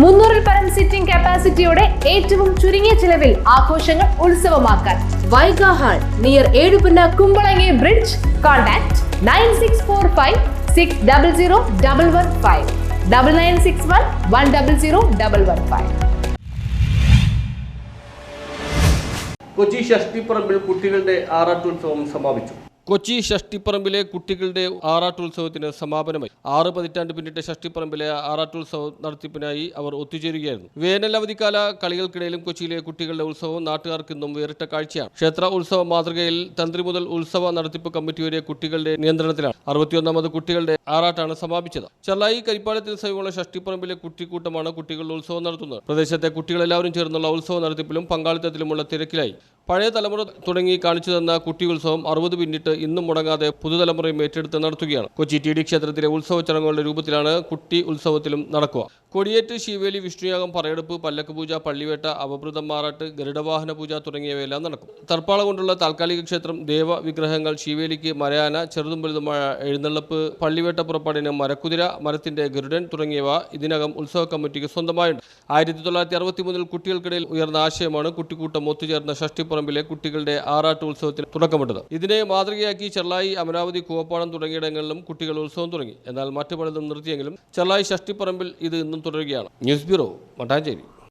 മുന്നൂറിൽ പരം സിറ്റിംഗ് കപ്പാസിറ്റിയോടെ ഏറ്റവും ചുരുങ്ങിയ ചിലവിൽ ആഘോഷങ്ങൾ ഉത്സവമാക്കാൻ. Vaiga hall near Ezhupunna Kumbalangi bridge contact nine six four five six double zero double one five double nine six one one double zero double one five Kochi ഷഷ്ടിപ്പറമ്പിൽ കുട്ടികളുടെ ആറാട്ടുത്സവം സമാപിച്ചു. കൊച്ചി ഷഷ്ടിപ്പറമ്പിലെ കുട്ടികളുടെ ആറാട്ടുത്സവത്തിന് സമാപനമായി. ആറ് പതിറ്റാണ്ട് പിന്നിട്ട് ഷഷ്ടിപ്പറമ്പിലെ ആറാട്ടുത്സവം നടത്തിപ്പിനായി അവർ ഒത്തുചേരുകയായിരുന്നു. വേനൽ അവധിക്കാല കളികൾക്കിടയിലും കൊച്ചിയിലെ കുട്ടികളുടെ ഉത്സവം നാട്ടുകാർക്ക് ഇന്നും വേറിട്ട കാഴ്ചയാണ്. ക്ഷേത്ര ഉത്സവ മാതൃകയിൽ തന്ത്രി മുതൽ ഉത്സവ നടത്തിപ്പ് കമ്മിറ്റി വരെ കുട്ടികളുടെ നിയന്ത്രണത്തിലാണ്. അറുപത്തിയൊന്നാമത് കുട്ടികളുടെ ആറാട്ടാണ് സമാപിച്ചത്. ചെള്ളായി കരിപ്പാലത്തിന് സമീപമുള്ള ഷഷ്ടിപ്പറമ്പിലെ കുട്ടിക്കൂട്ടമാണ് കുട്ടികളുടെ ഉത്സവം നടത്തുന്നത്. പ്രദേശത്തെ കുട്ടികളെല്ലാവരും ചേർന്നുള്ള ഉത്സവ നടത്തിപ്പിലും പങ്കാളിത്തത്തിലുമുള്ള തിരക്കിലായി. പഴയ തലമുറ തുടങ്ങി കാണിച്ചു തന്ന കുട്ടി ഉത്സവം അറുപത് പിന്നിട്ട് ഇന്നും മുടങ്ങാതെ പുതുതലമുറയും ഏറ്റെടുത്ത് നടത്തുകയാണ്. കൊച്ചി ടി ഡി ക്ഷേത്രത്തിലെ ഉത്സവ ചടങ്ങുകളുടെ രൂപത്തിലാണ് കുട്ടി ഉത്സവത്തിലും നടക്കുക. കൊടിയേറ്റ് ശിവേലി വിഷ്ണുയാഗം പറയെടുപ്പ് പല്ലക്ക് പൂജ പള്ളിവേട്ട അപഭൃതം മാറാട്ട് ഗരുഡവാഹന പൂജ തുടങ്ങിയവയെല്ലാം നടക്കും. തർപ്പാള കൊണ്ടുള്ള താൽക്കാലിക ക്ഷേത്രം ദേവ വിഗ്രഹങ്ങൾ ശിവേലിക്ക് മരയാന ചെറുതും വലുതുമായ എഴുന്നള്ളപ്പ് പള്ളിവേട്ട പുറപ്പാടിന് മരക്കുതിര മരത്തിന്റെ ഗരുഡൻ തുടങ്ങിയവ ഇതിനകം ഉത്സവ കമ്മിറ്റിക്ക് സ്വന്തമായുണ്ട് ആയിരത്തി തൊള്ളായിരത്തി അറുപത്തി മൂന്നിൽ കുട്ടികൾക്കിടയിൽ ഉയർന്ന ആശയമാണ് കുട്ടിക്കൂട്ടം ഒത്തുചേർന്ന ഷഷ്ടിപ്പറമ്പിലെ കുട്ടികളുടെ ആറാട്ട് ഉത്സവത്തിന് തുടക്കമിട്ടത്. ഇതിനെ മാതൃകയാക്കി ചെള്ളായി അമരാവതി കൂവപ്പാടം തുടങ്ങിയിടങ്ങളിലും കുട്ടികൾ ഉത്സവം തുടങ്ങി. എന്നാൽ മറ്റു പലതും നിർത്തിയെങ്കിലും ചെള്ളായി ഷഷ്ടിപ്പറമ്പിൽ ഇത് ഇന്നും തുടരുകയാണ്. News bureau Mattancherry